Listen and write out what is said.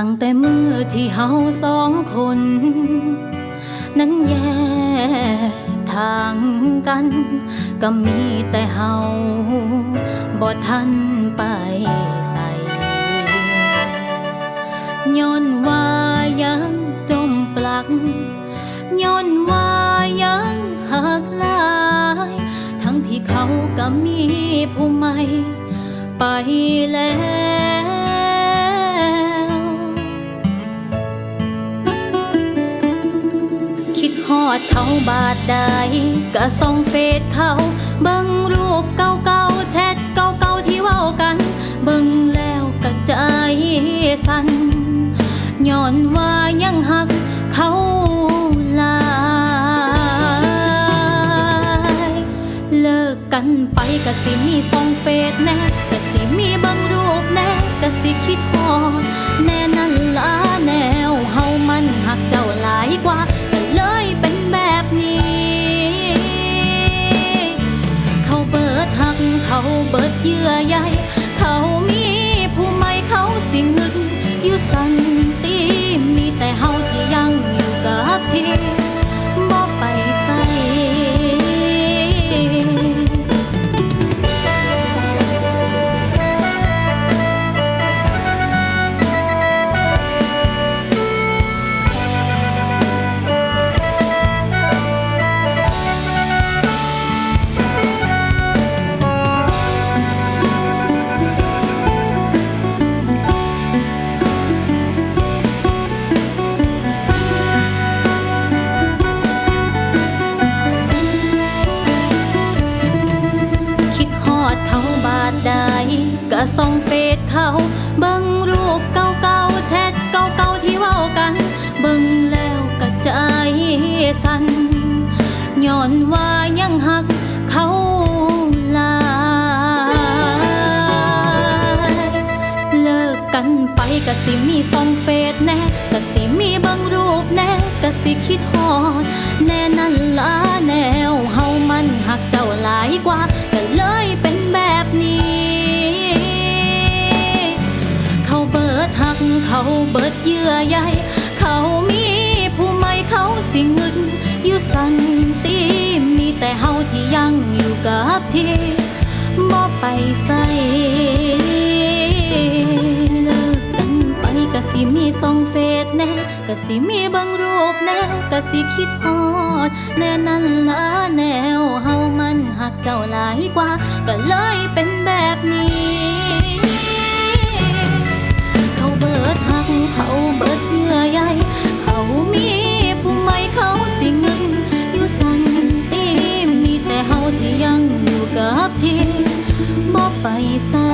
ตั้งแต่มือที่เฮาสองคน นั้นแยกทางกัน ก็มีแต่เฮาบ่ทันไปใส่ย้อนว่ายังจมปลักย้อนว่ายังหักลาย ทั้งที่เขาก็มีผู้ใหม่ไปแล้ว คิดฮอดเขาบาดใดก็ส่องเฟซเขาเบิ่งรูปเก่าๆแชทเก่าๆที่เว้ากัน เบิ่งแล้วก็ใจสั่นย้อนว่ายังหักเขาลายเลิกกันไปก็สิมีส่องเฟซแน่ สันติมีแต่เฮาที่ยังอยู่กับที่ ส่องเฟซเขาเบิ่งรูปเก่าๆแชทเก่าๆที่เว้ากัน เบิ่งแล้วก็ใจสั่นย้อนว่ายังหักเขาลายเลิกกันไปก็สิมีส่องเฟซแน่ก็สิมีเบิ่งรูปแน่ก็สิคิดฮอดแน่นั่นละแนวเฮามันหักเจ้าหลายกว่า เบิดเยื่อใยเขามีผู้ใหม่เขาสิงึดอยู่สันติมีแต่เฮาที่ยังอยู่กับที่บ่ไปใส่เลิกกันไปก็สิมีส่องเฟซแน่ก็สิมีเบางรูปแน่ก็สิคิดฮอดแน่นั่นละแนวเฮามันหักเจ้าหลายกว่า ก็เลยเป็นแบบนี้ บที่บ่ไปใส่